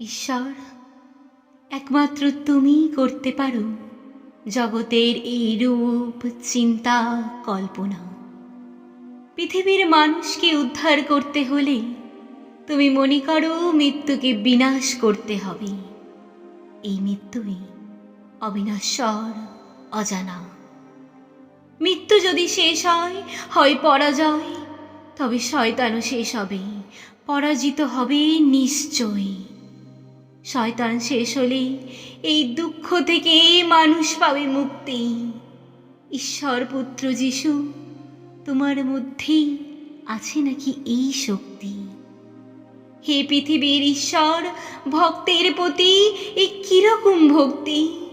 ঈশ্বর, একমাত্র তুমিই করতে পারো জগতের এই রূপ চিন্তা কল্পনা। পৃথিবীর মানুষকে উদ্ধার করতে হলে তুমি মনে করো মৃত্যুকে বিনাশ করতে হবে। এই মৃত্যুই অবিনশ্বর, অজানা। মৃত্যু যদি শেষ হয় হয় পরাজয়, তবে শয়তানও শেষ হবে, পরাজিত হবে নিশ্চয়ই। শয়তান শেষ হলে এই দুঃখ থেকে মানুষ পাবে মুক্তি। ঈশ্বর পুত্র যিশু, তোমার মধ্যেই আছে নাকি এই শক্তি? হে পৃথিবীর ঈশ্বর, ভক্তের প্রতি এই কীরকম ভক্তি?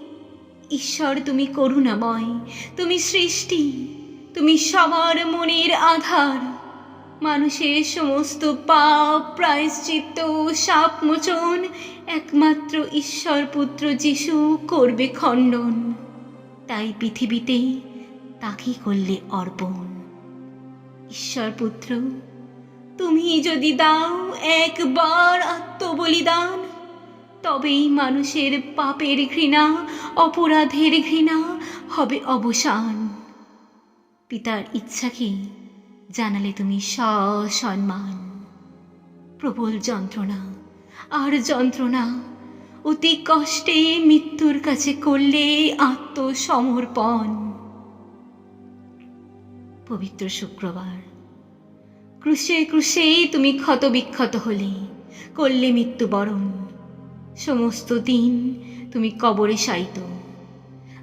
ঈশ্বর, তুমি করুণাময়, তুমি সৃষ্টি, তুমি সবার মনের আধার। মানুষের সমস্ত পাপ, প্রায়শ্চিত্ত সাপ মোচন একমাত্র ঈশ্বর পুত্র যিশু করবে খণ্ডন। তাই পৃথিবীতে তাকে করলে অর্পণ। ঈশ্বর পুত্র তুমি যদি দাও একবার আত্মবলিদান, তবেই মানুষের পাপের ঘৃণা, অপরাধের ঘৃণা হবে অবসান। পিতার ইচ্ছাকে জানালে তুমি সসম্মান। প্রবল যন্ত্রণা, আর যন্ত্রণা, অতি কষ্টে মৃত্যুর কাছে করলে আত্মসমর্পণ। পবিত্র শুক্রবার, ক্রুশে ক্রুশে তুমি ক্ষতবিক্ষত হলে, করলে মৃত্যুবরণ। সমস্ত দিন তুমি কবরে শায়িত।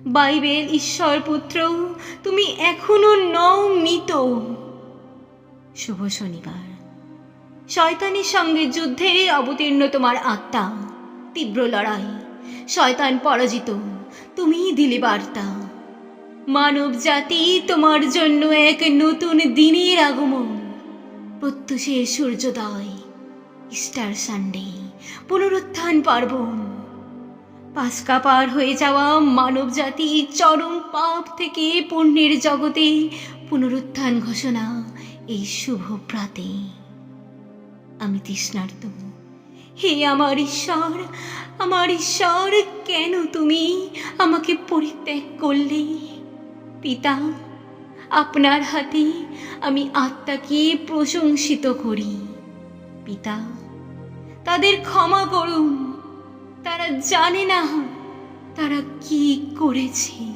বাইবেল ঈশ্বর পুত্র তুমি এখনও নও মৃত। শুভ শনিবার। শয়তানের সঙ্গে যুদ্ধে অবতীর্ণ তোমার আত্মা। তীব্র লড়াই। শয়তান পরাজিত। তুমি দিলে বার্তা। মানব জাতি তোমার জন্য এক নতুন দিনের আগমন। প্রত্যুষের সূর্যোদয়, ইস্টার সানডে, পুনরুত্থান পার্বণ। পাঁচকা পার হয়ে যাওয়া মানব জাতি চরম পাপ থেকে পুণ্যের জগতে পুনরুত্থান ঘোষণা। এই শুভ প্রাতে আমি তৃষ্ণার্ত। হে আমার ঈশ্বর আমার ঈশ্বর, কেন তুমি আমাকে পরিত্যাগ করলে? পিতা, আপনার হাতে আমি আত্মাকে প্রশংসিত করি। পিতা, তাদের ক্ষমা করুন। তারা জানে না তারা কি করেছে।